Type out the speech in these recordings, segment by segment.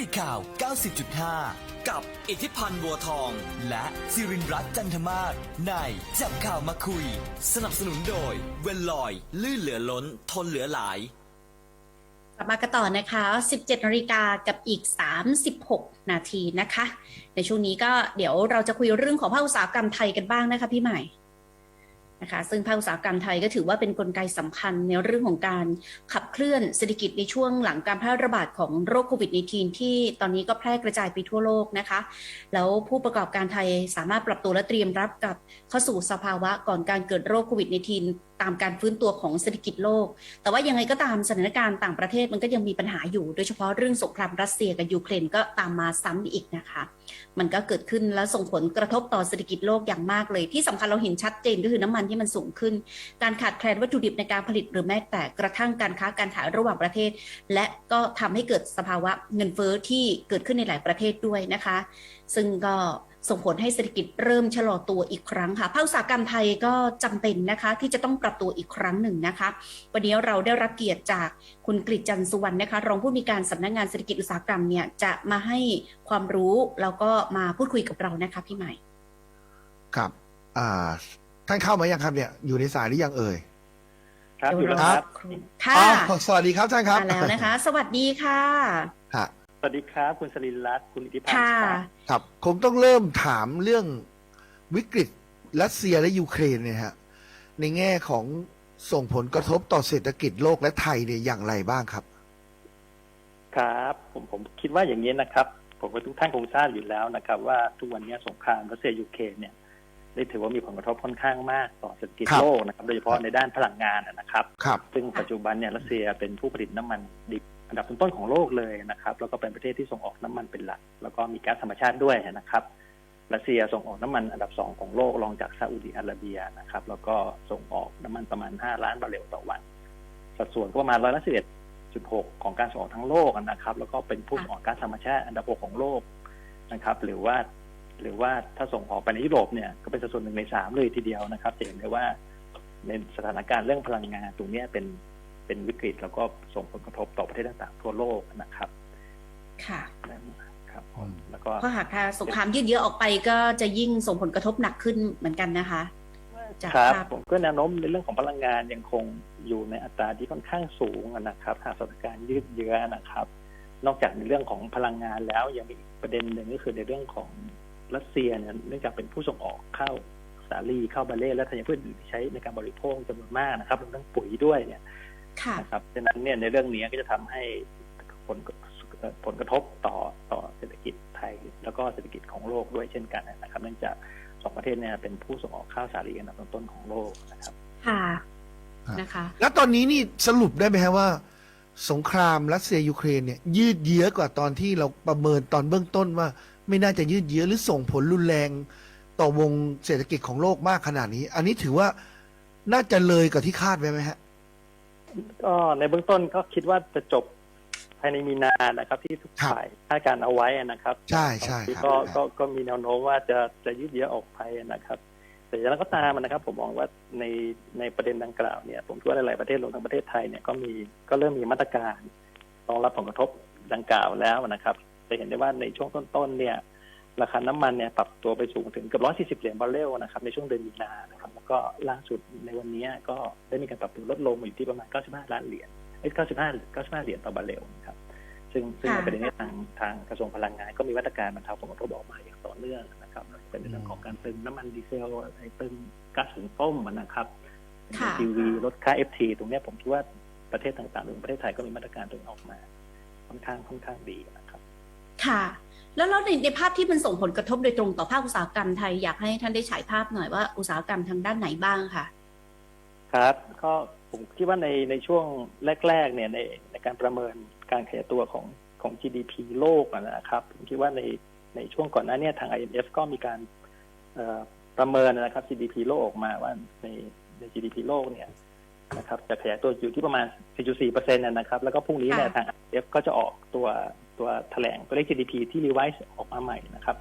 ติข่าว 90.5 กับอิทธิพันธ์บัวทอง และสิรินรัตน์จันทมาศในจับข่าวมาคุย สนับสนุนโดย เวนลอย ลื่นเหลือล้น ทนเหลือหลาย กลับมากันต่อนะคะ 17นาฬิกากับอีก 36 นาทีนะคะ ในช่วงนี้ก็เดี๋ยวเราจะคุยเรื่องของภาคอุตสาหกรรมไทยกันบ้างนะคะพี่ใหม่ นะคะซึ่งภาคอุตสาหกรรมไทยก็ถือว่าเป็นนกลไกสำคัญในเรื่องของการขับเคลื่อนเศรษฐกิจในช่วงหลังการแพร่ระบาดของโรคโควิด -19 ที่ตอนนี้ก็แพร่กระจายไปทั่วโลกนะคะ แล้วผู้ประกอบการไทยสามารถปรับตัวและเตรียมรับกับเข้าสู่สภาวะก่อนการเกิดโรคโควิด -19 ตามการฟื้นตัวของเศรษฐกิจโลก แต่ว่ายังไงก็ตามสถานการณ์ต่างประเทศมันก็ยังมีปัญหาอยู่ โดยเฉพาะเรื่องสงครามรัสเซียกับยูเครนก็ตามมาซ้ำอีกนะคะ มันก็เกิดขึ้นและส่งผลกระทบต่อเศรษฐกิจโลกอย่างมากเลย ที่สำคัญเราเห็นชัดเจนก็คือน้ำมันที่มันสูงขึ้น การขาดแคลนวัตถุดิบในการผลิตหรือแม้แต่กระทั่งการค้าการขายระหว่างประเทศ และก็ทำให้เกิดสภาวะเงินเฟ้อที่เกิดขึ้นในหลายประเทศด้วยนะคะ ซึ่งก็ ส่งผลให้เศรษฐกิจเริ่มชะลอตัวอีกครั้งค่ะภาคอุตสาหกรรมไทยก็จำเป็นนะคะ ที่จะต้องปรับตัวอีกครั้งหนึ่งนะคะ วันนี้เราได้รับเกียรติจากคุณกฤษจันทร์สุวรรณนะคะ รองผู้มีการสำนักงานเศรษฐกิจอุตสาหกรรมเนี่ยจะมาให้ความรู้แล้วก็มาพูดคุยกับเรานะคะพี่ใหม่ ครับอ่าท่านเข้ามายังครับเนี่ยอยู่ในสายหรือยังเอ่ยครับอยู่แล้วคครัรับบค่ะอ๋อสวัสดีครับท่านครับมาแล้วนะคะ สวัสดีค่ะฮะส วัสดีครับ คุณสลินรัตน์คุณอิทธิพันธ์ค่ะ ครับครับคงต้องเริ่มถามเรื่องวิกฤตรัสเซียและยูเครนเนี่ยฮะในแง่ของส่งผลกระทบต่อเศรษฐกิจโลกและไทยเนี่ยอย่างไรบ้างครับ ครับ ผมผมคิดว่าอย่างนี้นะครับ ผมว่าทุกท่านคงทราบอยู่แล้วนะครับ ว่าทุกวันนี้สงครามรัสเซียยูเครนเนี่ยได้ถือว่ามีผลกระทบค่อนข้างมากต่อเศรษฐกิจครับ โลกนะครับ โดยเฉพาะในด้านพลังงานนะครับ ครับ ซึ่งปัจจุบันเนี่ยรัสเซียเป็นผู้ผลิตน้ำมันดิบ อันดับต้นๆของโลกเลยนะครับแล้วก็เป็นประเทศที่ส่งออกน้ำมันเป็นหลัก แล้วก็มีก๊าซธรรมชาติด้วยนะครับรัสเซียส่งออกน้ำมันอันดับสองของโลกรองจากซาอุดิอาระเบียนะครับ แล้วก็ส่งออกน้ำมันประมาณ 5 ล้านบาร์เรลต่อวัน สัดส่วนก็ประมาณร้อยละสิบเอ็ดจุดหกของการส่งออกทั้งโลกนะครับ แล้วก็เป็นผู้ส่งออกก๊าซธรรมชาติอันดับหกของโลกนะครับ หรือว่าหรือว่าถ้าส่งออกไปในยุโรปเนี่ยก็เป็นสัดส่วนหนึ่งในสามเลยทีเดียวนะครับเห็นได้ว่าในสถานการณ์เรื่องพลังงานตรงนี้เป็น เป็นวิกฤตแล้วก็ส่งผลกระทบต่อประเทศต่างๆทั่วโลกนะครับ ค่ะครับผอืมมแล้วก็เพราะหากถ้าสงครามยืดเยื้อออกไปก็จะยิ่งส่งผลกระทบหนักขึ้นเหมือนกันนะคะจากครับภาพผมก็แนวโน้มในเรื่องของพลังงานยังคงอยู่ในอัตราที่ค่อนข้างสูงนะครับหากสถานการณ์ยืดเยื้อนะครับ นอกจากในเรื่องของพลังงานแล้วยังมีอีกประเด็นหนึ่งก็คือในเรื่องของรัสเซียเนี่ยเนื่องจากเป็นผู้ส่งออกข้าวสาลีข้าวบาเล่และธัญพืชอื่นที่ใช้ในการบริโภคจำนวนมากนะครับรวมทั้งปุ๋ยด้วยเนี่ยค่ะ นะครับดังนั้นเนี่ยในเรื่องนี้ก็จะทำให้ผลผลกระทบต่อต่อเศรษฐกิจไทย แล้วก็เศรษฐกิจของโลกด้วยเช่นกันนะครับ เนื่องจากสองประเทศเนี่ยเป็นผู้ส่งออกข้าวสาลีอันดับต้นๆของโลกนะครับ ค่ะครับนะคะ แล้วตอนนี้นี่สรุปได้ไหมฮะว่า สงครามรัสเซียยูเครนเนี่ย ยืดเยื้อกว่าตอนที่เราประเมินตอนเบื้องต้นว่า ไม่น่าจะยืดเยื้อหรือส่งผลรุนแรง ต่อวงเศรษฐกิจของโลกมากขนาดนี้ อันนี้ถือว่าน่าจะเลยกว่าที่คาดไว้ไหมฮะ ก็ในเบื้องต้นก็คิดว่าจะจบภายในมีนานะครับ ที่ทุกครับฝ่ายคาดการณ์เอาไว้นะครับใช่ใช่ครับก็ครับก็ก็มีแนวโน้มว่าจะจะยืดเยื้อออกไปนะครับ แต่อย่างไรก็ตามนะครับ ผมมองว่าในในประเด็นดังกล่าวเนี่ยผมคิดว่าหลายๆประเทศรวมทั้งประเทศไทยเนี่ยก็มีก็เริ่มมีมาตรการรองรับผลกระทบดังกล่าวแล้วนะครับจะเห็นได้ว่าในช่วงต้นๆเนี่ย ราคาน้ำมันเนี่ยปรับตัวไปสูงถึงเกือบ140 เหรียญบาร์เรลนะครับในช่วงเดือนมีนานะครับแล้วก็ล่าสุดในวันนี้ก็ได้มีการปรับตัวลดลงมาอยู่ที่ประมาณ 95 ล้านเหรียญเอ้ย95 95 เหรียญต่อบาร์เรลนะครับซึ่งซึ่งในประเด็นนี้ทางทางกระทรวงพลังงานก็มีมาตรการบรรเทาผลกระทบออกมาอย่างต่อเนื่องนะครับเป็นเรื่องของการตึงน้ำมันดีเซลไอ้ตึงก๊าซหุงต้มนะครับทีวีลดค่า FT ตรงนี้ผมคิดว่าประเทศต่างๆรวมประเทศไทยก็มีมาตรการตรงนี้ออกมา ค่อนข้างค่อนข้างดีนะครับ ค่ะ แล้วแล้วในในภาพที่มันส่งผลกระทบโดยตรงต่อภาคอุตสาหกรรมไทยอยากให้ท่านได้ฉายภาพหน่อยว่าอุตสาหกรรมทางด้านไหนบ้างค่ะ ครับก็ผมคิดว่าในในช่วงแรก ๆ เนี่ยในในการประเมินการขยายตัวของของ GDP โลกอะนะครับ ผมคิดว่าในในช่วงก่อนหน้าเนี้ทาง IMF ก็มีการเอ่อประเมินนะครับ GDP โลกออกมาว่าในใน GDP โลกเนี่ยนะครับจะขยายตัวอยู่ที่ประมาณ 4.4เปอร์เซ็นต์นะครับ แล้วก็พรุ่งนี้เนี่ยค่ะทาง IMF ก็จะออกตัว ตัวแถลงตัวเลข GDP ที่ revise ออกมาใหม่นะครับ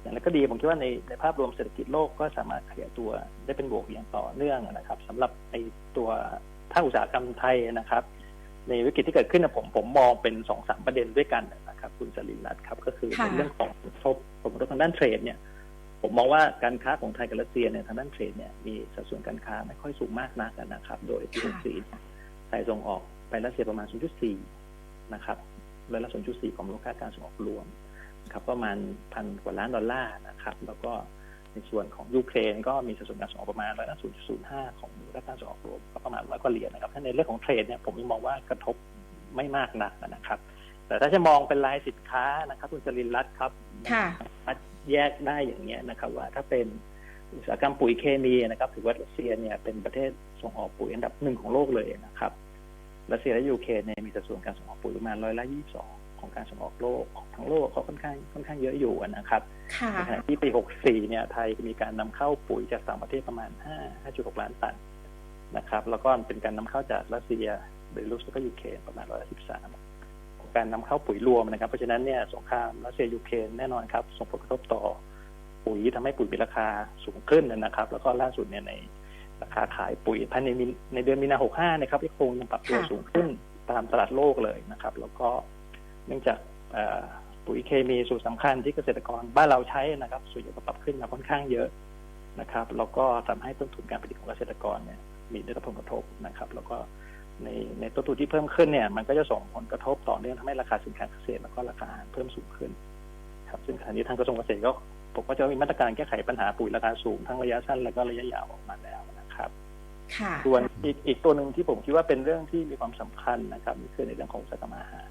อย่างไรก็ดีผมคิดว่าในในภาพรวมเศรษฐกิจโลกก็สามารถขยายตัวได้เป็นบวกอย่างต่อเนื่องนะครับสำหรับในตัวภาคอุตสาหกรรมไทยนะครับ ในในวิกฤตที่เกิดขึ้นนะผมผมมองเป็นสองสามประเด็นด้วยกันนะครับ คุณสลินรัตน์ครับก็คือค่ะในเรื่องของผลกระทบผลกระทบทางด้านเทรดเนี่ยผมมองว่าการค้าของไทยกับรัสเซียเนี่ยทางด้านเทรดเนี่ยมีสัดส่วนการค้าไม่ค่อยสูงมากนักนะครับ โดยปี64เนี่ยไทยส่งออกไปรัสเซียประมาณ 0.4 นะครับ ร้อยละ0.4 ของมูลค่าการส่งออกรวมนะครับประมาณพันกว่าล้านดอลลาร์นะครับ แล้วก็ในส่วนของยูเครนก็มีสัดส่วนการส่งออกประมาณร้อยละ0.05 ของมูลค่าการส่งออกรวมก็ประมาณร้อยกว่าเหรียญนะครับถ้าในเรื่องของเทรดเนี่ยผมยังมองว่ากระทบไม่มากนักนะครับ แต่ถ้าจะมองเป็นรายสินค้านะครับคุณจรินรัตน์ครับค่ะสามารถแยกได้อย่างเงี้ยนะครับว่าถ้าเป็นอุตสาหกรรมปุ๋ยเคมีนะครับถือว่ารัสเซียเนี่ยเป็นประเทศส่งออกปุ๋ยอันดับหนึ่งของโลกเลยนะครับ รัสเซียและยูเครนเนี่ยมีสัดส่วนการส่งออกปุ๋ยประมาณร้อยละยี่สองของการส่งออกโลกทั้งโลกเขาค่อนข้างค่อนข้างเยอะอยู่นะครับค่ะในขณะที่ปี64เนี่ยไทยมีการนำเข้าปุ๋ยจากต่างประเทศประมาณ5 5.6ล้านตันนะครับ แล้วก็เป็นการนำเข้าจากรัสเซียเบลารุสแล้วก็ยูเครนประมาณ113ของการนำเข้าปุ๋ยรวมนะครับ เพราะฉะนั้นเนี่ยสงครามรัสเซียยูเครนแน่นอนครับ ส่งผลกระทบต่อปุ๋ยทำให้ปุ๋ยมีราคาสูงขึ้นนะครับ แล้วก็ล่าสุดเนี่ยใน ราคาขายปุ๋ยภายในมินในเดือนมีนา65นะครับยังคงยังปรับตัวค่ะสูงขึ้นตามตลาดโลกเลยนะครับ แล้วก็เนื่องจากเอ่อปุ๋ยเคมีสูตรสำคัญที่เกษตรกรบ้านเราใช้นะครับ ส่วนใหญ่ก็ปรับขึ้นมาค่อนข้างเยอะนะครับ แล้วก็ทำให้ต้นทุนการผลิตของเกษตรกรเนี่ย มีได้รับผลกระทบนะครับ แล้วก็ในในต้นทุนที่เพิ่มขึ้นเนี่ย มันก็จะส่งผลกระทบต่อเนื่องทำให้ราคาสินค้าเกษตรแล้วก็ราคาอาหารเพิ่มสูงขึ้น ครับซึ่งขณะนี้ทางกระทรวงเกษตรก็ผมก็จะมีมาตรการแก้ไขปัญหาปุ๋ยราคาสูงทั้งระยะสั้น แล้วก็ระยะยาวออกมาแล้วนะ ครับค่ะส่วนอีกอีกตัวหนึ่งที่ผมคิดว่าเป็นเรื่องที่มีความสำคัญนะครับนี่คือในเรื่องของอุตสาหกรรมอาหาร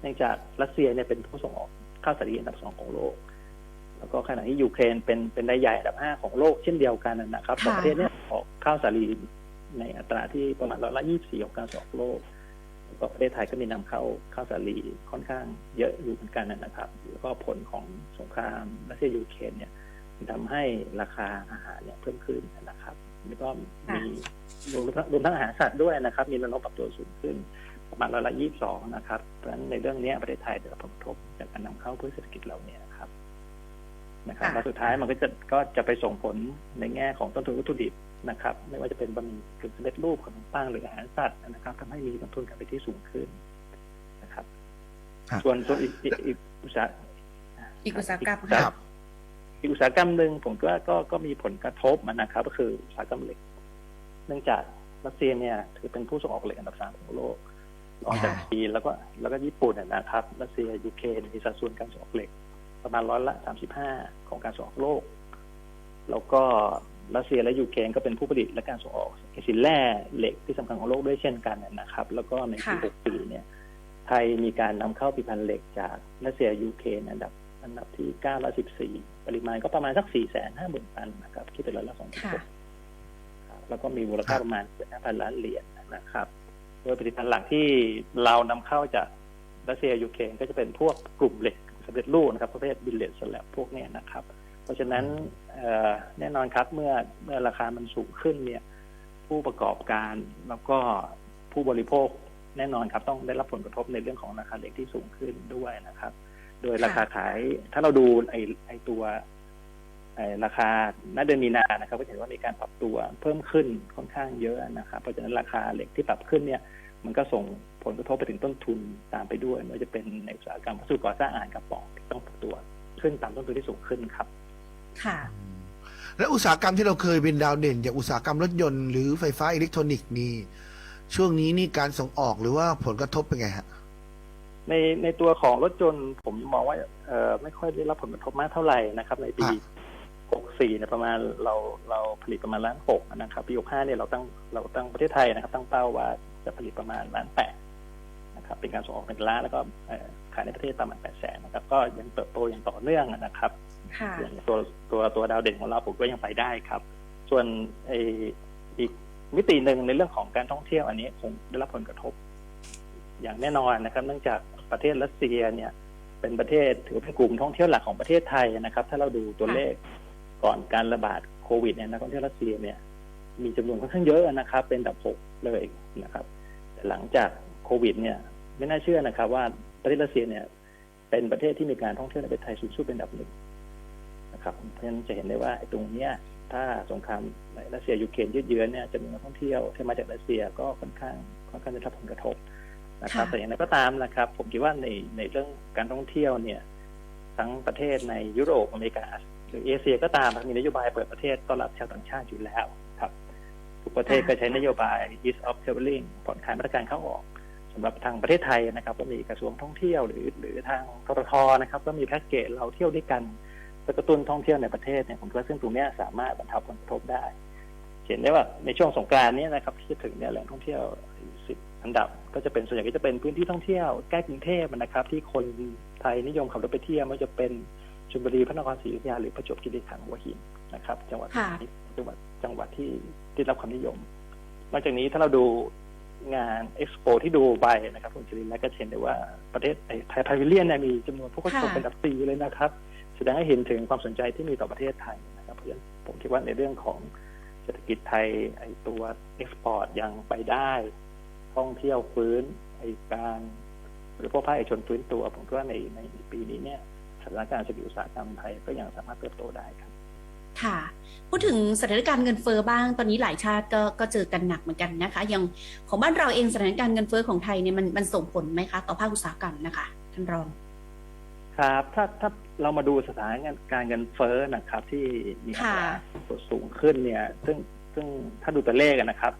เนื่องจากรัสเซียเนี่ยเป็นผู้ส่งออกข้าวสาลีอันดับสองของโลก แล้วก็ขณะที่ยูเครนเป็นเป็นรายใหญ่อันดับห้าของโลกเช่นเดียวกันนะครับค่ะสองประเทศเนี้ออกข้าวสาลีในอัตราที่ประมาณร้อยละยี่สี่ของการส่งออกโลกแล้วก็ประเทศไทยก็มีนำเข้าข้าวสาลีค่อนข้างเยอะอยู่เหมือนกันนะครับ แล้วก็ผลของสงครามรัสเซียยูเครนเนี่ยทำให้ราคาอาหารเนี่ยเพิ่มขึ้นนะครับ แล้วก็มีรวมทั้งรวมทั้งอาหารสัตว์ด้วยนะครับ มีแนวโน้มปรับตัวสูงขึ้นประมาณร้อยละยี่สิบสองนะครับเพราะฉะนั้นในเรื่องนี้ประเทศไทยได้รับผลกระทบจากการนำเข้าเพื่อเศรษฐกิจเราเนี่ยนะครับ นะครับค่ะแล้วสุดท้ายมันก็จะก็จะไปส่งผลในแง่ของต้นทุนวัตถุดิบนะครับ ไม่ว่าจะเป็นบะหมี่กึ่งสำเร็จรูปขนมปังหรืออาหารสัตว์นะครับทำให้มีต้นทุนการผลิตที่สูงขึ้นนะครับครับส่วนส่วนอีกอีกอีกอุตสาหอีกอุตสาหกรรมคค่ะรับ อีกอุตสาหกรรมหนึ่งผมว่าก็ก็มีผลกระทบมันนะครับ ก็คืออุตสาหกรรมเหล็ก เนื่องจากรัสเซียเนี่ย ถือเป็นผู้ส่งออกเหล็กอันดับสามของโลกรองจากค่ะจีนแล้วก็แล้วก็ญี่ปุ่นนยนะครับรัสเซียยูเครนมีสัดส่วนการส่งออกเหล็ก ประมาณร้อยละสามสิบห้าของการส่งออกโลก แล้วก็รัสเซียและยูเครนก็เป็นผู้ผลิตและการส่งออกสินแร่เหล็กที่สำคัญของโลกด้วยเช่นกันนะครับ แล้วก็ในปีค่ะหกปีเนี่ย ไทยมีการนำเข้าผลิตภัณฑ์เหล็กจากรัสเซียยูเครนอันดับ อันดับที่เก้าและสิบสี่ปริมาณก็ประมาณสักสี่แสนห้าหมื่นตันนะครับคิดเป็นร้อยละสองจุดค่ะหกแล้วก็มีมูลค่าประมาณห้าพันล้านเหรียญนะครับ โดยผลิตภัณฑ์หลักที่เรานำเข้าจากรัสเซียยูเครนก็จะเป็นพวกกลุ่มเหล็กสำเร็จรูปนะครับประเภทบิลเลตสแลบพวกเนี้ยนะครับ เพราะฉะนั้นเอ่อแน่นอนครับเมื่อเมื่อราคามันสูงขึ้นเนี่ย ผู้ประกอบการแล้วก็ผู้บริโภคแน่นอนครับต้องได้รับผลกระทบในเรื่องของราคาเหล็กที่สูงขึ้นด้วยนะครับ โดยราคาขายถ้าเราดูไอไอตัวไอราคาณเดือนมีนานะครับก็จะเห็นว่ามีการปรับตัวเพิ่มขึ้นค่อนข้างเยอะนะครับเพราะฉะนั้นราคาเหล็กที่ปรับขึ้นเนี่ย มันก็ส่งผลกระทบไปถึงต้นทุนตามไปด้วยไม่ว่าจะเป็นในอุตสาหกรรมวัสดุก่อสร้างอาหารกระป๋องที่ต้องปรับตัวขึ้นตามต้นทุนที่สูงขึ้นครับ ค่ะ และอุตสาหกรรมที่เราเคยเป็นดาวเด่นอย่างอุตสาหกรรมรถยนต์หรือไฟฟ้าอิเล็กทรอนิกส์นี่ช่วงนี้นี่การส่งออกหรือว่าผลกระทบเป็นไงฮะ ในในตัวของรถยนต์ผมมองว่าเออไม่ค่อยได้รับผลกระทบมากเท่าไหร่นะครับ ในปี 64เนี่ยประมาณเราเราผลิตประมาณล้านหกนะครับ ปี 65เนี่ยเราตั้งเราตั้งประเทศไทยนะครับ ตั้งเป้าว่าจะผลิตประมาณล้านแปดนะครับ เป็นการส่งออกเป็นล้านแล้วก็เอ่อขายในประเทศประมาณแปดแสนนะครับ ก็ยังเติบโตอย่างต่อเนื่องนะครับค่ะอย่างตัวตัวตัวดาวเด่นของเราผมก็ยังไปได้ครับ ส่วนไออีกมิติหนึ่งในเรื่องของการท่องเที่ยวอันนี้คงได้รับผลกระทบอย่างแน่นอนนะครับ เนื่องจาก ประเทศรัสเซียเนี่ยเป็นประเทศถือว่าเป็นกลุ่มท่องเที่ยวหลักของประเทศไทยนะครับ ถ้าเราดูตัวเลขก่อนการระบาดโควิดเนี่ยนักท่องเที่ยวรัสเซียเนี่ย มีจำนวนค่อนข้างเยอะนะครับ เป็นอันดับหกเลยนะครับ แต่หลังจากโควิด เนี่ย ไม่น่าเชื่อนะครับ ว่าประเทศรัสเซียเนี่ย เป็นประเทศที่มีการท่องเที่ยวในประเทศไทยสูงสุดเป็นอันดับหนึ่งนะครับเพราะฉะนั้นจะเห็นได้ว่าไอ้ตรงเนี้ยถ้าสงครามในรัสเซียยูเครนยืดเยื้อเนี่ยจำนวนนักท่องเที่ยวที่มาจากรัสเซียก็ค่อนข้างค่อนข้างได้รับผลกระทบ นะครับค่ะแต่อย่างไรก็ตามนะครับ ผมคิดว่าในในเรื่องการท่องเที่ยวเนี่ย ทั้งประเทศในยุโรปอเมริกา หรือเอเชียก็ตามมีนโยบายเปิดประเทศต้อนรับชาวต่างชาติอยู่แล้วครับทุกประเทศก็ใช้นโยบาย ease of traveling ผ่อนคลายมาตรการเข้าออกสำหรับทางประเทศไทยนะครับ ก็มีกระทรวงท่องเที่ยวหรือ หรือทางทททนะครับ ก็มีแพ็กเกจเราเที่ยวด้วยกันเพื่อกระตุ้นท่องเที่ยวในประเทศเนี่ยผมคิดว่าซึ่งตรงเนี้ยสามารถบรรเทาผลกระทบได้ เห็นได้ว่าในช่วงสงกรานต์เนี้นะครับที่จะถึงเนี่ยแหล่งท่องเที่ยวสิบ อันดับก็จะเป็นส่วนใหญ่ก็จะเป็นพื้นที่ท่องเที่ยวใกล้กรุงเทพนะครับ ที่คนไทยนิยมขับรถไปเที่ยวไม่ว่าจะเป็นชลบุรีพระนครศรีอยุธยาหรือประจวบคีรีขันธ์หัวหินนะครับ จังหวัดค่ะนี้จังหวัดจังหวัดที่ที่รับความนิยมนอกจากนี้ถ้าเราดูงานเอ็กซ์โปที่ดูไบนะครับคุณจรินแล้วก็จะเห็นได้ว่าประเทศไทยไทยพาวิเลียนเนี่ยมีจำนวนผู้เข้าชมค่ะเป็นอันดับสี่เลยนะครับ แสดงให้เห็นถึงความสนใจที่มีต่อประเทศไทยนะครับเพราะฉะนั้นผมคิดว่าในเรื่องของเศรษฐกิจไทยไอตัวเอ็กซ์พอร์ตยังไปได้ ท่องเที่ยวฟื้นไอการหรือพวกภาคเอกชนฟื้นตัวผมคิดว่าในในในปีนี้เนี่ยสถานการณ์เศรษฐกิจอุตสาหกรรมไทยก็ยังสามารถเติบโตได้ครับค่ะ พูดถึงสถานการณ์เงินเฟอ้อบ้าง ตอนนี้หลายชาติก็ก็เจอกันหนักเหมือนกันนะคะ อย่างของบ้านเราเองสถานการณ์เงินเฟอ้อของไทยเนี่ยมันมันส่งผลไหมคะ ต่อภาคอุตสาหกรรมนะคะท่านรอง ครับ ถ้าถ้าเรามาดูสถานการณ์เงินเฟ้อนะครับ ที่มีอัตราค่ะสูงขึ้นเนี่ย ซึ่งซึ่งถ้าดูตัวเลขอะนะครับ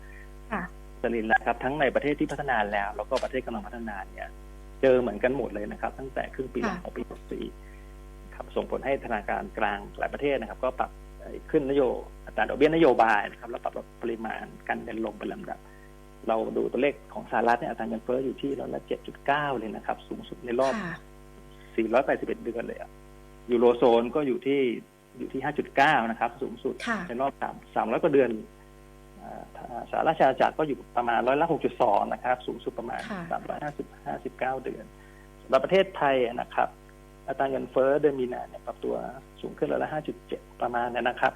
ค่ะ สลินนะครับทั้งในประเทศที่พัฒนาแล้ว แล้วก็ประเทศกำลังพัฒนาเนี่ย เจอเหมือนกันหมดเลยนะครับ ตั้งแต่ครึ่งปีหลังของปี64ครับส่งผลให้ธนาคารกลางหลายประเทศนะครับ ก็ปรับเอ่อขึ้นนโยอัตราดอกเบี้ยนโยบายนะครับ แล้วปรับลดปริมาณการเงินลงเป็นลำดับ เราดูตัวเลขของสหรัฐเนี่ยอัตราเงินเฟ้ออยู่ที่ร้อยละ7.9เลยนะครับ สูงสุดในรอบค่ะ481เดือนเลยอะยูโรโซนก็อยู่ที่อยู่ที่5.9นะครับ สูงสุดค่ะในรอบสามสามร้อยกว่าเดือนอ่า สหราชอาณาจักรก็อยู่ประมาณร้อยละ6.2นะครับ สูงสุดประมาณค่ะ350 59เดือนสำหรับประเทศไทยอะนะครับ อัตราเงินเฟ้อเดือนมีนาเนี่ยปรับตัวสูงขึ้นร้อยละ5.7ประมาณเนยนะครับ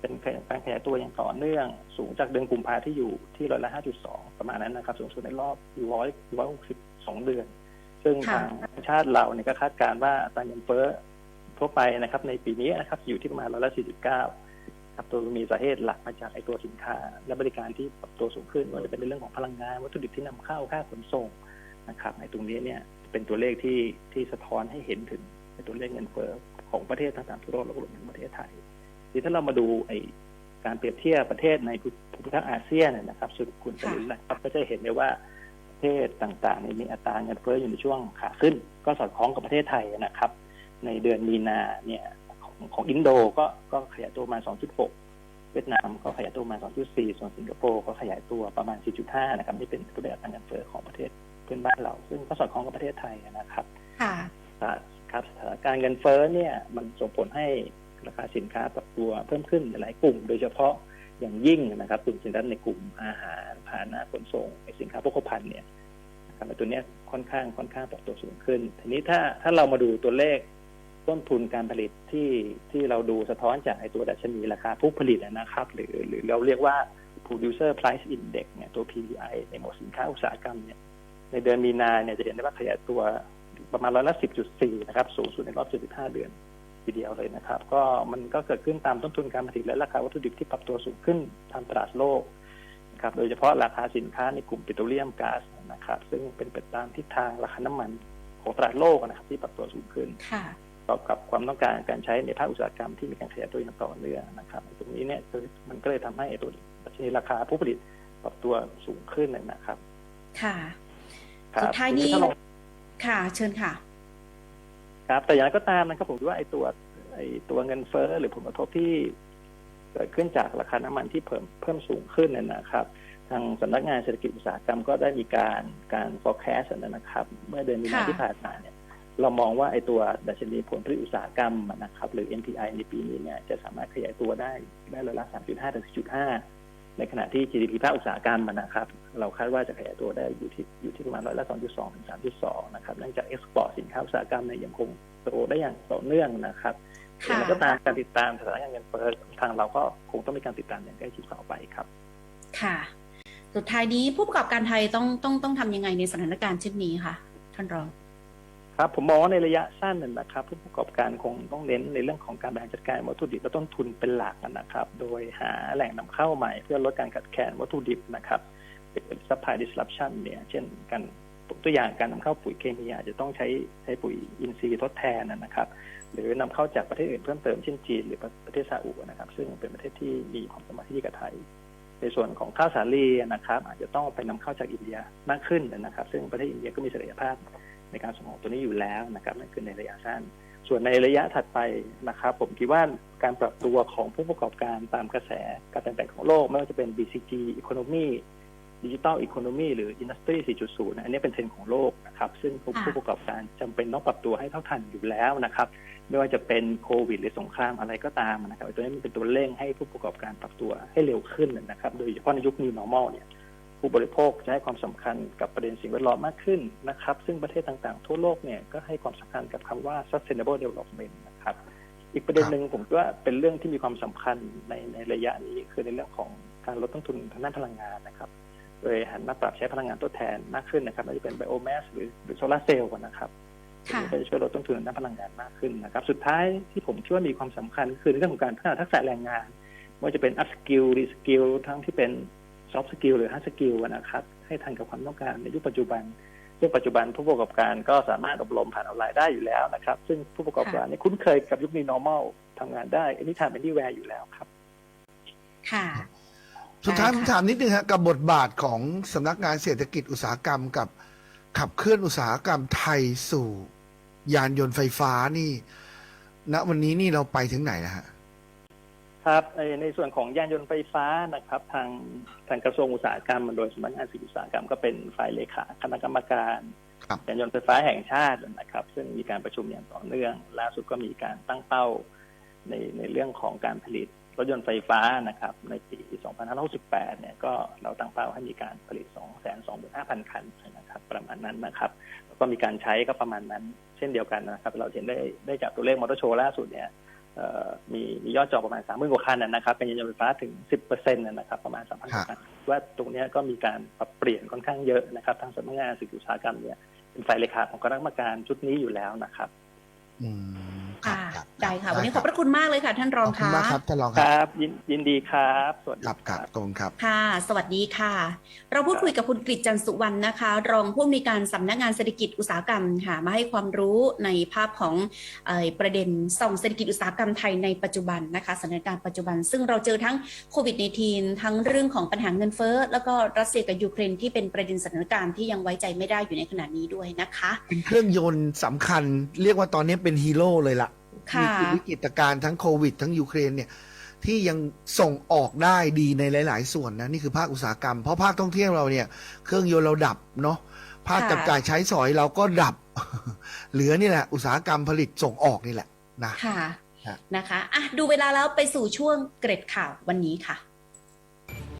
เป็นการขยายตัวอย่างต่อเนื่อง สูงจากเดือนกุมภาที่อยู่ที่ร้อยละ5.2ประมาณนั้นนะครับ สูงสุดในรอบร้อยร้อยหกสิบสองเดือน ซึ่งค่ะทางชาติเราเนี่ยก็คาดการณ์ว่าอัตราเงินเฟ้อทั่วไปนะครับ ในปีนี้นะครับ อยู่ที่ประมาณร้อยละ49 ครับตัวมีสาเหตุหลักมาจากไอตัวสินค้า และบริการที่ปรับตัวสูงขึ้นไม่ว่าจะเป็นในเรื่องของพลังงาน วัตถุดิบที่นำเข้าค่าขนส่งนะครับในตรงนี้เนี่ยเป็นตัวเลขที่ที่สะท้อนให้เห็นถึงในตัวเลขเงินเฟ้อของประเทศต่างๆทั่วโลกแล้วก็รวมถึงประเทศไทยทีถ้าเรามาดูไอการเปรียบเทียบประเทศในภูมิภาคอาเซียนนะครับสุดคุณสลินนะครับก็จะเห็นได้ว่าประเทศต่างๆเนี่ยมีอัตราเงินเฟ้ออยู่ในช่วงขาขึ้น ก็สอดคล้องกับประเทศไทยนะครับ ในเดือนมีนาเนี่ย ของของอินโดก็ก็ขยายตัวมา 2.6 เวียดนามก็ขยายตัวมา 2.4 ส่วนสิงคโปร์ก็ขยายตัวประมาณ 4.5 นะครับนี่เป็นตัวเลขอัตราเงินเฟ้อของประเทศเพื่อนบ้านเรา ซึ่งก็สอดคล้องกับประเทศไทยนะครับค่ะอ่าครับสถานการณ์เงินเฟ้อเนี่ยมันส่งผลให้ราคาสินค้าปรับตัวเพิ่มขึ้นในหลายกลุ่ม โดยเฉพาะอย่างยิ่งนะครับกลุ่มสินค้าในกลุ่มอาหารพาหนะขนส่งไอ้สินค้าโภคภัณฑ์เนี่ยนะครับไอ้ตัวเนี้ยค่อนข้างค่อนข้างปรับตัวสูงขึ้น ทีนี้ถ้าถ้าเรามาดูตัวเลข ต้นทุนการผลิตที่ที่เราดูสะท้อนจากไอตัวดัชนีราคาผู้ผลิตนะครับ หรือหรือเราเรียกว่า producer price index เนี่ยตัว PPI ในหมวดสินค้าอุตสาหกรรมเนี่ยในเดือนมีนาเนี่ยจะเห็นได้ว่าขยายตัวประมาณร้อยละสิบจุดสี่นะครับสูงสุดในรอบเจ็ดสิบห้าเดือนทีเดียวเลยนะครับ ก็มันก็เกิดขึ้นตามต้นทุนการผลิตและราคาวัตถุดิบที่ปรับตัวสูงขึ้นตามตลาดโลกนะครับโดยเฉพาะราคาสินค้าในกลุ่มปิโตรเลียมก๊าซนะครับ ซึ่งเป็นไปตามทิศทางราคาน้ำมันของตลาดโลกนะครับที่ปรับตัวสูงขึ้น ค่ะประกอบกับความต้องการการใช้ในภาคอุตสาหกรรมที่มีการขยายตัวอย่างต่อเนื่องนะครับ ตรงนี้เนี่ยคือมันก็เลยทำให้ไอ้ตัวดัชนีราคาผู้ผลิตปรับตัวสูงขึ้นนะครับ ค่ะครับสุดท้ายนี้ถ้าลองค่ะ เชิญค่ะ ครับ แต่อย่างไรก็ตามนะครับผมคิดว่าไอ้ตัวไอ้ตัวเงินเฟ้อหรือผลกระทบที่เกิดขึ้นจากราคาน้ำมันที่เพิ่มเพิ่มสูงขึ้นเนี่ยนะครับ ทางสำนักงานเศรษฐกิจอุตสาหกรรมก็ได้มีการการ forecast นะครับ เมื่อเดือนมีนาค่ะที่ผ่านมาเนี่ย เรามองว่าไอ้ตัวดัชนีผลผลิตอุตสาหกรรมนะครับหรือ NPI ในปีนี้เนี่ยจะสามารถขยายตัวได้ได้ร้อยละ3.5ถึง4.5 ในขณะที่ GDP ภาคอุตสาหกรรมอะนะครับ เราคาดว่าจะขยายตัวได้อยู่ที่อยู่ที่ประมาณร้อยละ2.2ถึง3.2นะครับเนื่องจากเอ็กซ์พอร์ตสินค้าอุตสาหกรรมเนี่ยยังคงโตได้อย่างต่อเนื่องนะครับค่ะแล้วก็ตามการติดตามสถานการณ์เงินเฟ้อทางเราก็คงต้องมีการติดตามอย่างใกล้ชิดต่อไปครับ ค่ะ สุดท้ายนี้ผู้ประกอบการไทยต้องต้องต้องทำยังไงในสถานการณ์เช่นนี้ค่ะท่านรอง ครับผมมองว่าในระยะสั้นน่ะนะครับ ผู้ประกอบการคงต้องเน้นในเรื่องของการบริหารจัดการวัตถุดิบและต้นทุนเป็นหลักนะครับ โดยหาแหล่งนำเข้าใหม่เพื่อลดการขาดแคลนวัตถุดิบนะครับเป็น supply disruption เนี่ยเช่นการตัวอย่างการนำเข้าปุ๋ยเคมีอาจจะต้องใช้ใช้ปุ๋ยอินทรีย์ทดแทนนะครับ หรือนำเข้าจากประเทศอื่นเพิ่มเติมเช่นจีนหรือประเทศซาอุนะครับ ซึ่งเป็นประเทศที่มีความสามารถที่ดีกับไทย ในส่วนของข้าวสาลีนะครับ อาจจะต้องไปนำเข้าจากอินเดียมากขึ้นนะครับ ซึ่งประเทศอินเดียก็มีศักยภาพ ในการส่งออกตัวนี้อยู่แล้วนะครับนั่นคือในระยะสั้น ส่วนในระยะถัดไปนะครับ ผมคิดว่าการปรับตัวของผู้ประกอบการตามกระแสการเปลี่ยนแปลงของโลก ไม่ว่าจะเป็น BCG Economy ดิจิ t a ลอีโคโนมีหรือ Industry 4.0นะอันนี้เป็นเทรนด์ของโลกนะครับ ซึ่งผู้ค่ะผู้ประกอบการจำเป็นต้องปรับตัวให้เท่าทันอยู่แล้วนะครับ ไม่ว่าจะเป็นโควิดหรือสงครามอะไรก็ตามนะครับตัวนี้มันเป็นตัวเร่งให้ผู้ประกอบการปรับตัวให้เร็วขึ้นนะครับ โดยเฉพาะในยุค New Normal เนี่ย ผู้บริโภคจะให้ความสำคัญกับประเด็นสิ่งแวดล้อมมากขึ้นนะครับ ซึ่งประเทศต่างๆ ทั่วโลกเนี่ยก็ให้ความสำคัญกับคำว่า sustainable development นะครับ อีกประเด็นหนึ่งผมคิดว่าเป็นเรื่องที่มีความสำคัญในในระยะนี้คือในเรื่องของการลดต้นทุนทางด้านพลังงานนะครับ โดยหันมาปรับใช้พลังงานทดแทนมากขึ้นนะครับไม่ว่าจะเป็นไบโอแมสหรือหรือโซลาร์เซลล์นะครับค่ะก็จะช่วยลดต้นทุนด้านพลังงานมากขึ้นนะครับ สุดท้ายที่ผมคิดว่ามีความสำคัญคือในเรื่องของการพัฒนาทักษะแรงงานไม่ว่าจะเป็น up skill re skill ทั้งที่เป็น soft skill หรือ hard skill นะครับ ให้ทันกับความต้องการในยุคปัจจุบันซึ่งปัจจุบันผู้ประกอบการก็สามารถอบรมผ่านออนไลน์ได้อยู่แล้วนะครับ ซึ่งผู้ประกอบการเนี่ยคุ้นเคยกับยุคนี้ normal ทำงานได้ anytime anywhere อยู่แล้วครับ ค่ะสุดท้ายได้ผมค่ะถามนิดนึงฮะกับบทบาทของสำนักงานเศรษฐกิจอุตสาหกรรมกับขับเคลื่อนอุตสาหกรรมไทยสู่ยานยนต์ไฟฟ้านี่ณวันนี้นี่เราไปถึงไหนนะฮะ ครับในในส่วนของยานยนต์ไฟฟ้านะครับ ทางทางกระทรวงอุตสาหกรรมโดยสำนักงานสิ่งอุตสาหกรรมก็เป็นฝ่ายเลขาคณะกรรมการครับยานยนต์ไฟฟ้าแห่งชาตินะครับ ซึ่งมีการประชุมอย่างต่อเนื่อง ล่าสุดก็มีการตั้งเป้าในในเรื่องของการผลิตรถยนต์ไฟฟ้านะครับ ในปี 2568 เนี่ยก็เราตั้งเป้าให้มีการผลิต 225,000 คันนะครับ ประมาณนั้นนะครับ แล้วก็มีการใช้ก็ประมาณนั้น เช่นเดียวกันนะครับ เราเห็นได้ได้จากตัวเลขมอเตอร์โชว์ล่าสุดเนี่ยเอ่อ มีมียอดจองประมาณสามหมื่นกว่าคันนะนะครับ เป็นยานยนต์ไฟฟ้าถึงสิบเปอร์เซ็นต์นะครับ ประมาณสามพันกว่าคันว่าตรงเนี้ยก็มีการปรับเปลี่ยนค่อนข้างเยอะนะครับทางสำนักงานสิ่งอุตสาหกรรมเนี่ยเป็นฝ่ายเลขาของคณะกรรมการชุดนี้อยู่แล้วนะครับ อืมรับ ค่ะรับได้ค่ะ วันนี้ขรัอบพระคุณมากเลยค่ะ ท่านรขอองบคุณค่ะมากครับท่านรองคครับรับยินยินดีครับ สวัสดีครับครับขอบคุณครับ ค่ะ สวัสดีค่ะ เราพูดคุยกับคุณกฤษจันทร์สุวรรณนะคะ รองผู้อำนวยการสำนักงานเศรษฐกิจอุตสาหกรรมค่ะ มาให้ความรู้ในภาพของเออประเด็นส่องเศรษฐกิจอุตสาหกรรมไทยในปัจจุบันนะคะสถานการณ์ปัจจุบัน ซึ่งเราเจอทั้งโควิด -19 ทั้งเรื่องของปัญหาเงินเฟ้อแล้วก็รัสเซียกับยูเครนที่เป็นประเด็นสถานการณ์ที่ยังไว้ใจไม่ได้อยู่ในขณะนี้ด้วยนะคะ เป็นเครื่องยนต์สำคัญเรียกว่าตอนนี้เป็นฮีโร่เลยล่ะค่ะ มีวิกฤตการณ์ทั้งโควิด ทั้งยูเครนเนี่ยที่ยังส่งออกได้ดีในหลาย ๆ ส่วนนะ นี่คือภาคอุตสาหกรรม เพราะภาคท่องเที่ยวเราเนี่ย เครื่องยนต์เราดับเนาะภาคค่ะจับจ่ายใช้สอยเราก็ดับ เหลือนี่แหละ อุตสาหกรรมผลิตส่งออกนี่แหละนะค่ะครับนะคะอะดูเวลาแล้วไปสู่ช่วงเกร็ดข่าววันนี้ค่ะ